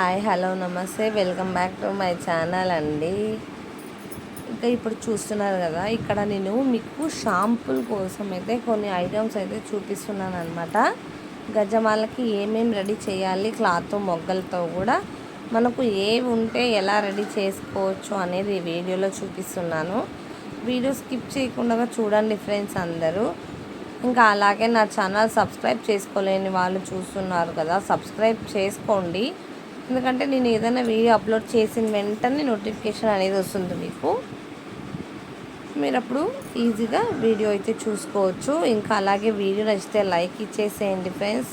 Hi hello నమస్తే. Welcome back to my channel అండి. ఇంకా ఇప్పుడు చూస్తున్నారు కదా ఇక్కడ నేను మీకు షాంపుల్ కోసం అయితే కొన్ని ఐటమ్స్ అయితే చూపిస్తున్నాను అనమాట గజమాలకి ఏమేమి రెడీ చేయాలి క్లాత్ మొగ్గలతో కూడా మనకు ఏవి ఉంటే ఎలా రెడీ చేసుకోవచ్చు అనేది ఈ వీడియోలో చూపిస్తున్నాను. వీడియో స్కిప్ చేయకుండా చూడండి ఫ్రెండ్స్ అందరూ. ఇంకా అలాగే నా ఛానల్ సబ్స్క్రైబ్ చేసుకోలేని వాళ్ళు చూస్తున్నారు కదా సబ్స్క్రైబ్ చేసుకోండి. ఎందుకంటే నేను ఏదైనా వీడియో అప్లోడ్ చేసిన వెంటనే నోటిఫికేషన్ అనేది వస్తుంది మీకు. మీరు అప్పుడు ఈజీగా వీడియో అయితే చూసుకోవచ్చు. ఇంకా అలాగే వీడియో నచ్చితే లైక్ ఇచ్చేసేయండి ఫ్రెండ్స్.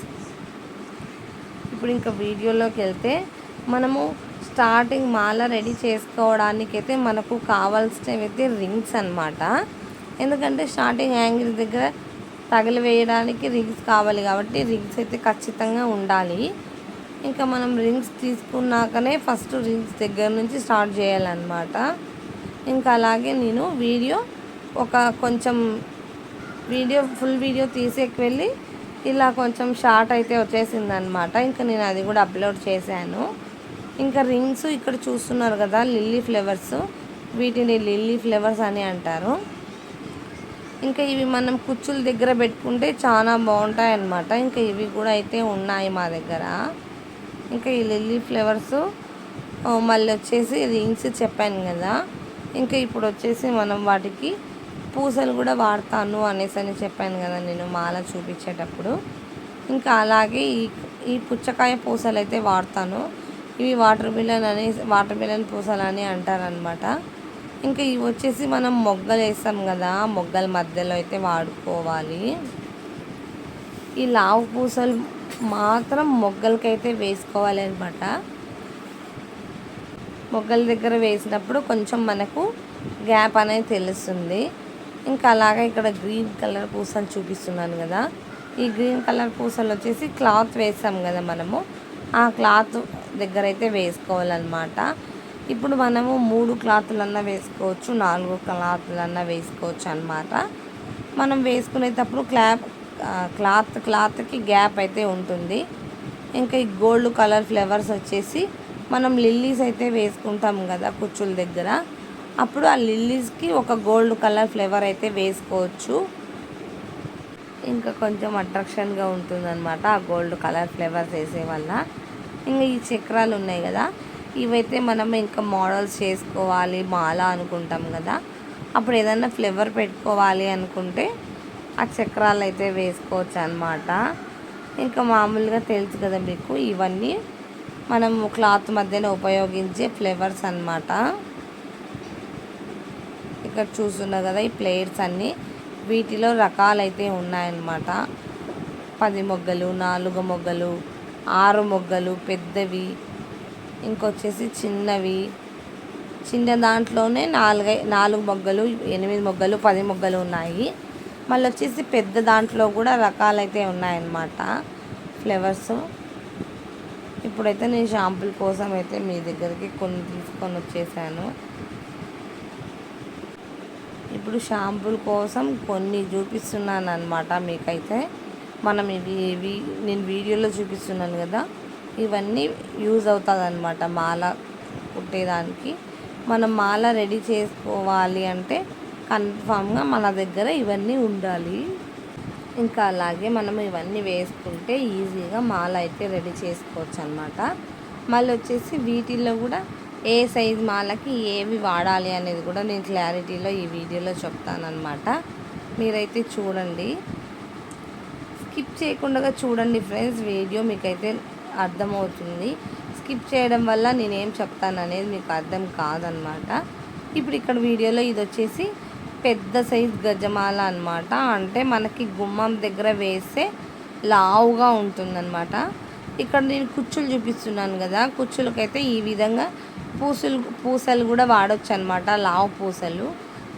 ఇప్పుడు ఇంకా వీడియోలోకి వెళ్తే మనము స్టార్టింగ్ మాల రెడీ చేసుకోవడానికి అయితే మనకు కావాల్సినవి అయితే రింగ్స్ అనమాట ఎందుకంటే స్టార్టింగ్ యాంగిల్ దగ్గర తగిలి వేయడానికి రింగ్స్ కావాలి కాబట్టి రింగ్స్ అయితే ఖచ్చితంగా ఉండాలి. ఇంకా మనం రింగ్స్ తీసుకున్నాకనే ఫస్ట్ రింగ్స్ దగ్గర నుంచి స్టార్ట్ చేయాలన్నమాట. ఇంకా అలాగే నేను వీడియో ఒక కొంచెం వీడియో ఫుల్ వీడియో తీసేకి వెళ్ళి ఇలా కొంచెం షార్ట్ అయితే వచ్చేసింది అనమాట ఇంకా నేను అది కూడా అప్లోడ్ చేశాను. ఇంకా రింగ్స్ ఇక్కడ చూస్తున్నారు కదా లిల్లీ ఫ్లేవర్స్. వీటిని లిల్లీ ఫ్లేవర్స్ అని అంటారు. ఇంకా ఇవి మనం కుచ్చుల దగ్గర పెట్టుకుంటే చాలా బాగుంటాయి అన్నమాట ఇంకా ఇవి కూడా అయితే ఉన్నాయి మా దగ్గర. ఇంకా ఈ లిల్లీ ఫ్లేవర్స్ మళ్ళీ వచ్చేసి రింగ్స్ చెప్పాను కదా. ఇంకా ఇప్పుడు వచ్చేసి మనం వాటికి పూసలు కూడా వాడతాను అనేసి అని చెప్పాను కదా నేను మాల చూపించేటప్పుడు. ఇంకా అలాగే ఈ ఈ పుచ్చకాయ పూసలు అయితే వాడతాను. ఇవి వాటర్ మిలన్ అనే వాటర్ మిలన్ పూసలు అని అంటారనమాట ఇంకా ఇవి వచ్చేసి మనం మొగ్గలు వేస్తాం కదా మొగ్గల మధ్యలో అయితే వాడుకోవాలి. ఈ లావు పూసలు మాత్రం మొగ్గలకైతే వేసుకోవాలి అనమాట మొగ్గల దగ్గర వేసినప్పుడు కొంచెం మనకు గ్యాప్ అనేది తెలుస్తుంది. ఇంకా అలాగే ఇక్కడ గ్రీన్ కలర్ పూసలు చూపిస్తున్నాను కదా. ఈ గ్రీన్ కలర్ పూసలు వచ్చేసి క్లాత్ వేసాం కదా మనము. ఆ క్లాత్ దగ్గర అయితే వేసుకోవాలన్నమాట. ఇప్పుడు మనము మూడు క్లాతులన్నా వేసుకోవచ్చు నాలుగు క్లాతులన్నా వేసుకోవచ్చు అనమాట మనం వేసుకునేటప్పుడు క్లాప్ క్లాత్ క్లాత్కి గ్యాప్ అయితే ఉంటుంది. ఇంకా ఈ గోల్డ్ కలర్ ఫ్లవర్స్ వచ్చేసి మనం లిల్లీస్ అయితే వేసుకుంటాం కదా కుచ్చుల దగ్గర. అప్పుడు ఆ లిల్లీస్కి ఒక గోల్డ్ కలర్ ఫ్లేవర్ అయితే వేసుకోవచ్చు. ఇంకా కొంచెం అట్రాక్షన్గా ఉంటుందన్నమాట ఆ గోల్డ్ కలర్ ఫ్లేవర్స్ వేసే వల్ల. ఇంకా ఈ చక్రాలు ఉన్నాయి కదా ఇవైతే మనం ఇంకా మోడల్స్ చేసుకోవాలి మాల అనుకుంటాం కదా. అప్పుడు ఏదైనా ఫ్లేవర్ పెట్టుకోవాలి అనుకుంటే ఆ చక్రాలు అయితే వేసుకోవచ్చు అనమాట ఇంకా మామూలుగా తెలుసు కదా మీకు ఇవన్నీ మనం క్లాత్ మధ్యన ఉపయోగించే ఫ్లేవర్స్ అనమాట ఇక్కడ చూస్తున్నా కదా ఈ ప్లేయర్స్ అన్నీ. వీటిలో రకాలైతే ఉన్నాయన్నమాట. పది మొగ్గలు నాలుగు మొగ్గలు ఆరు మొగ్గలు పెద్దవి ఇంకొచ్చేసి చిన్నవి. చిన్న దాంట్లోనే నాలుగై నాలుగు మొగ్గలు ఎనిమిది మొగ్గలు పది మొగ్గలు ఉన్నాయి. మళ్ళీ వచ్చేసి పెద్ద దాంట్లో కూడా రకాలైతే ఉన్నాయన్నమాట. ఫ్లేవర్స్. ఇప్పుడైతే నేను షాంపుల్ కోసం అయితే మీ దగ్గరికి కొన్ని తీసుకొని వచ్చేసాను ఇప్పుడు షాంపూల కోసం కొన్ని చూపిస్తున్నాను అనమాట మీకైతే. మనం ఇవి ఇవి నేను వీడియోలో చూపిస్తున్నాను కదా. ఇవన్నీ యూజ్ అవుతుంది అనమాట మాల కుట్టేదానికి. మనం మాల రెడీ చేసుకోవాలి అంటే కన్ఫామ్గా మన దగ్గర ఇవన్నీ ఉండాలి. ఇంకా అలాగే మనం ఇవన్నీ వేసుకుంటే ఈజీగా మాల అయితే రెడీ చేసుకోవచ్చు అనమాట మళ్ళీ వచ్చేసి వీటిల్లో కూడా ఏ సైజ్ మాలకి ఏవి వాడాలి అనేది కూడా నేను క్లారిటీలో ఈ వీడియోలో చెప్తానమాట మీరైతే చూడండి. స్కిప్ చేయకుండా చూడండి ఫ్రెండ్స్ వీడియో మీకైతే అర్థమవుతుంది. స్కిప్ చేయడం వల్ల నేనేం చెప్తాను అనేది మీకు అర్థం కాదనమాట ఇప్పుడు ఇక్కడ వీడియోలో ఇది వచ్చేసి పెద్ద సైజ్ గజమాల అనమాట అంటే మనకి గుమ్మం దగ్గర వేస్తే లావుగా ఉంటుందన్నమాట. ఇక్కడ నేను కుచ్చులు చూపిస్తున్నాను కదా. కుచ్చులకైతే ఈ విధంగా పూసలు పూసలు కూడా వాడచ్చు అనమాట లావు పూసలు.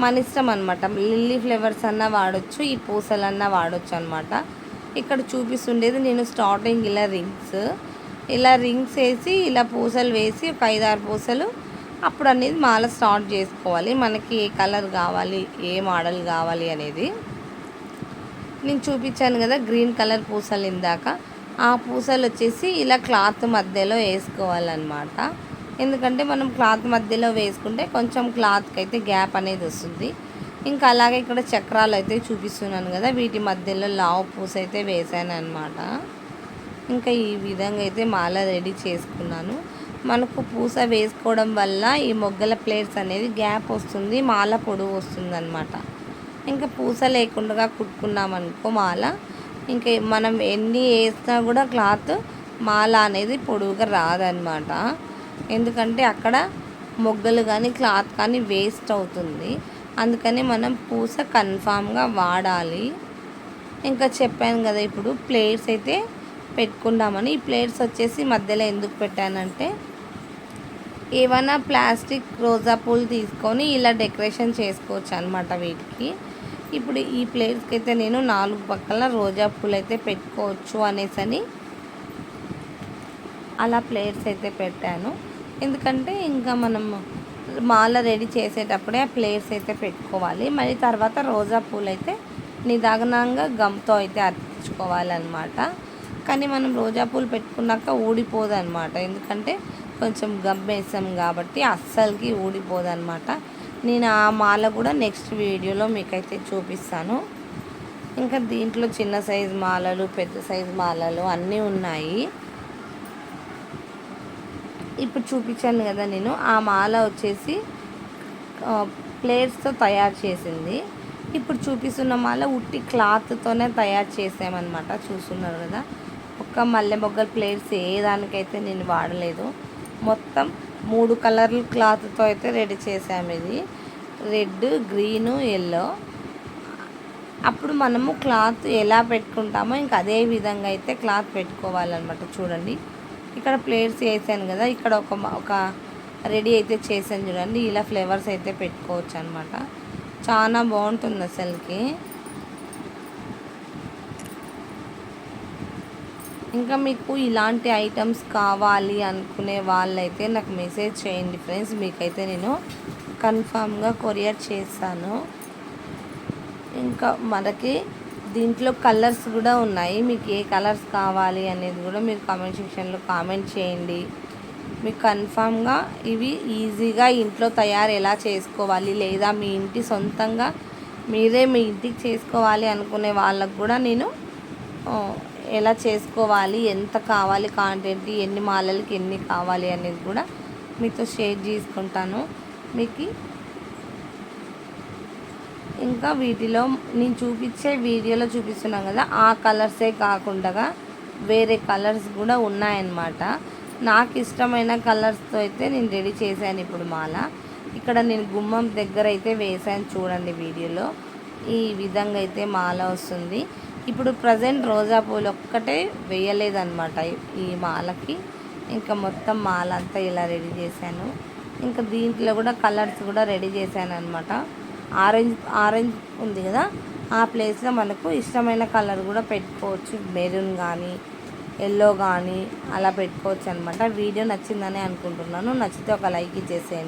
మన ఇష్టం అనమాట లిల్లీ ఫ్లేవర్స్ అన్నా వాడచ్చు ఈ పూసలన్నా వాడచ్చు అనమాట ఇక్కడ చూపిస్తుండేది నేను స్టార్టింగ్ ఇలా రింగ్స్. ఇలా రింగ్స్ వేసి ఇలా పూసలు వేసి ఒక ఐదారు పూసలు అప్పుడు అనేది మాల స్టార్ట్ చేసుకోవాలి. మనకి ఏ కలర్ కావాలి ఏ మోడల్ కావాలి అనేది. నేను చూపించాను కదా గ్రీన్ కలర్ పూసలు ఇందాక. ఆ పూసలు వచ్చేసి ఇలా క్లాత్ మధ్యలో వేసుకోవాలన్నమాట. ఎందుకంటే మనం క్లాత్ మధ్యలో వేసుకుంటే కొంచెం క్లాత్కి అయితే గ్యాప్ అనేది వస్తుంది. ఇంకా అలాగే ఇక్కడ చక్రాలు అయితే చూపిస్తున్నాను కదా వీటి మధ్యలో లావు పూస అయితే వేసాను అనమాట ఇంకా ఈ విధంగా అయితే మాల రెడీ చేసుకున్నాను. మనకు పూస వేసుకోవడం వల్ల ఈ మొగ్గల ప్లేట్స్ అనేది గ్యాప్ వస్తుంది మాల పొడవు వస్తుంది అనమాట ఇంకా పూస లేకుండా కుట్టుకున్నామనుకో మాల ఇంకా మనం ఎన్ని వేసినా కూడా క్లాత్ మాల అనేది పొడవుగా రాదనమాట ఎందుకంటే అక్కడ మొగ్గలు కానీ క్లాత్ కానీ వేస్ట్ అవుతుంది. అందుకని మనం పూస కన్ఫామ్గా వాడాలి. ఇంకా చెప్పాను కదా ఇప్పుడు ప్లేట్స్ అయితే పెట్టుకుందామని. ఈ ప్లేట్స్ వచ్చేసి మధ్యలో ఎందుకు పెట్టానంటే ఏమైనా ప్లాస్టిక్ రోజా పూలు తీసుకొని ఇలా డెకరేషన్ చేసుకోవచ్చు అనమాట వీటికి. ఇప్పుడు ఈ ప్లేట్స్కి అయితే నేను నాలుగు పక్కల రోజా పూలు అయితే పెట్టుకోవచ్చు అనేసని అలా ప్లేట్స్ అయితే పెట్టాను. ఎందుకంటే ఇంకా మనం మాల రెడీ చేసేటప్పుడే ఆ ప్లేట్స్ అయితే పెట్టుకోవాలి. మళ్ళీ తర్వాత రోజా పూలు అయితే నిదానంగా గమ్తో అయితే అతికించుకోవాలన్నమాట. కానీ మనం రోజా పూలు పెట్టుకున్నాక ఊడిపోదు అనమాట ఎందుకంటే కొంచెం గమ్ వేసాం కాబట్టి అస్సలకి ఊడిపోదు అనమాట నేను ఆ మాల కూడా నెక్స్ట్ వీడియోలో మీకైతే చూపిస్తాను. ఇంకా దీంట్లో చిన్న సైజు మాలలు పెద్ద సైజు మాలలు అన్నీ ఉన్నాయి. ఇప్పుడు చూపించాను కదా నేను ఆ మాల వచ్చేసి ప్లేట్స్తో తయారు చేసింది. ఇప్పుడు చూపిస్తున్న మాల ఉట్టి క్లాత్తోనే తయారు చేసామన్నమాట. చూస్తున్నారు కదా? ఒక్క మల్లె మొగ్గల ప్లేట్స్ ఏ దానికైతే నేను వాడలేదు. మొత్తం మూడు కలర్ల క్లాత్తో అయితే రెడీ చేసాము ఇది. రెడ్ గ్రీను ఎల్లో అప్పుడు మనము క్లాత్ ఎలా పెట్టుకుంటామో ఇంకా అదే విధంగా అయితే క్లాత్ పెట్టుకోవాలన్నమాట. చూడండి. ఇక్కడ ప్లేట్స్ వేసాను కదా ఇక్కడ ఒక ఒక రెడీ అయితే చేసాను చూడండి. ఇలా ఫ్లేవర్స్ అయితే పెట్టుకోవచ్చు అనమాట చాలా బాగుంటుంది అసలుకి. ఇంకా మీకు ఇలాంటి ఐటమ్స్ కావాలి అనుకునే వాళ్ళైతే నాకు మెసేజ్ చేయండి ఫ్రెండ్స్. మీకైతే నేను కన్ఫామ్గా కొరియర్ చేస్తాను. ఇంకా మనకి దీంట్లో కలర్స్ కూడా ఉన్నాయి. మీకు ఏ కలర్స్ కావాలి అనేది కూడా మీరు కామెంట్ సెక్షన్లో కామెంట్ చేయండి. మీకు కన్ఫామ్గా ఇవి ఈజీగా ఇంట్లో తయారు ఎలా చేసుకోవాలి లేదా మీ ఇంటి సొంతంగా మీరే మీ ఇంటికి చేసుకోవాలి అనుకునే వాళ్ళకు కూడా నేను ఎలా చేసుకోవాలి ఎంత కావాలి కాంటెంట్ ఎన్ని మాలలకి ఎన్ని కావాలి అనేది కూడా మీతో షేర్ చేసుకుంటాను. మీకు ఇంకా వీటిలో నేను చూపించే వీడియోలో చూపిస్తున్నాను కదా ఆ కలర్సే కాకుండా వేరే కలర్స్ కూడా ఉన్నాయన్నమాట. నాకు ఇష్టమైన కలర్స్తో అయితే నేను రెడీ చేశాను ఇప్పుడు మాల. ఇక్కడ నేను గుమ్మం దగ్గర అయితే వేసాను చూడండి వీడియోలో. ఈ విధంగా అయితే మాల వస్తుంది. ఇప్పుడు ప్రజెంట్ రోజా పూలు ఒక్కటే వేయలేదన్నమాట ఈ మాలకి. ఇంకా మొత్తం మాల అంతా ఇలా రెడీ చేశాను. ఇంకా దీంట్లో కూడా కలర్స్ కూడా రెడీ చేశాను అనమాట ఆరెంజ్ ఆరెంజ్ ఉంది కదా ఆ ప్లేస్లో మనకు ఇష్టమైన కలర్ కూడా పెట్టుకోవచ్చు. మెరూన్ కానీ ఎల్లో కానీ అలా పెట్టుకోవచ్చు అనమాట వీడియో నచ్చిందని అనుకుంటున్నాను. నచ్చితే ఒక లైక్ ఇచ్చేసేయండి.